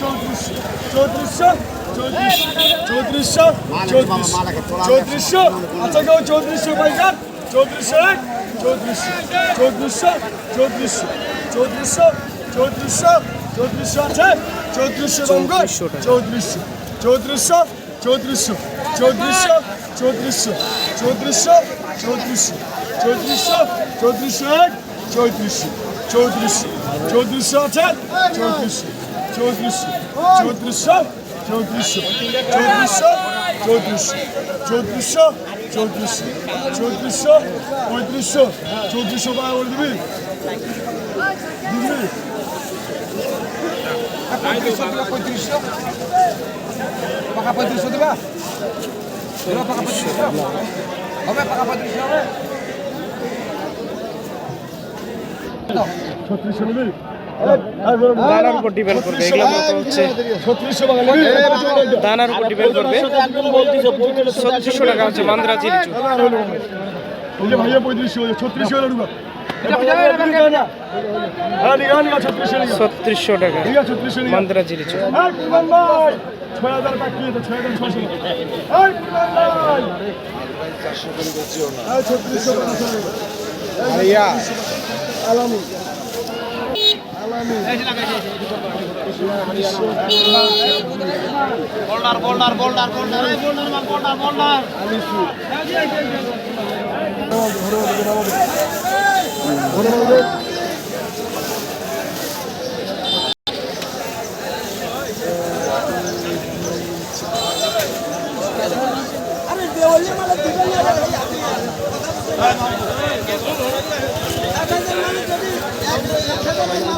চৌত্রিশশো চৌত্রিশশো চৌত্রিশশো চৌত্রিশশো চৌত্রিশশো আচ্ছা কেউ চৌত্রিশশো পাইকার চৌত্রিশশো এক চৌত্রিশশো চৌত্রিশশো চৌত্রিশশো চৌত্রিশশো চৌত্রিশশো চৌত্রিশশো আছে চৌত্রিশশো রঙ্গর চৌত্রিশশো চৌত্রিশশো চৌত্রিশশো চৌত্রিশশো চৌত্রিশশো চৌত্রিশশো চৌত্রিশশো চৌত্রিশশো চৌত্রিশশো এক চৌত্রিশশো চৌত্রিশশো চৌত্রিশশো আছে চৌত্রিশশো চৌত্রিশশো চৌত্রিশশো চৌত্রিশশো চৌত্রিশশো চৌত্রিশশো চৌত্রিশশো চৌত্রিশশো চৌত্রিশশো পঁয়ত্রিশশো চৌত্রিশশো টাকা করে দিবি দিবি পাকা পঁয়ত্রিশশো দেবা দেবা পাকা পঁয়ত্রিশশো হবে পাকা পঁয়ত্রিশশো হবে ছত্রিশশো নিবি দানার উপর ডিপেন্ড করবে, এগুলো হচ্ছে দানার উপর ডিপেন্ড করবে। ছত্রিশশো টাকা হচ্ছে মান্দ্রাজি লিচু ছত্রিশশো টাকা মান্দ্রাজি লিচু ছত্রিশশো boulder boulder boulder boulder boulder boulder boulder আরে দেওয়ালি মালা দিবেন না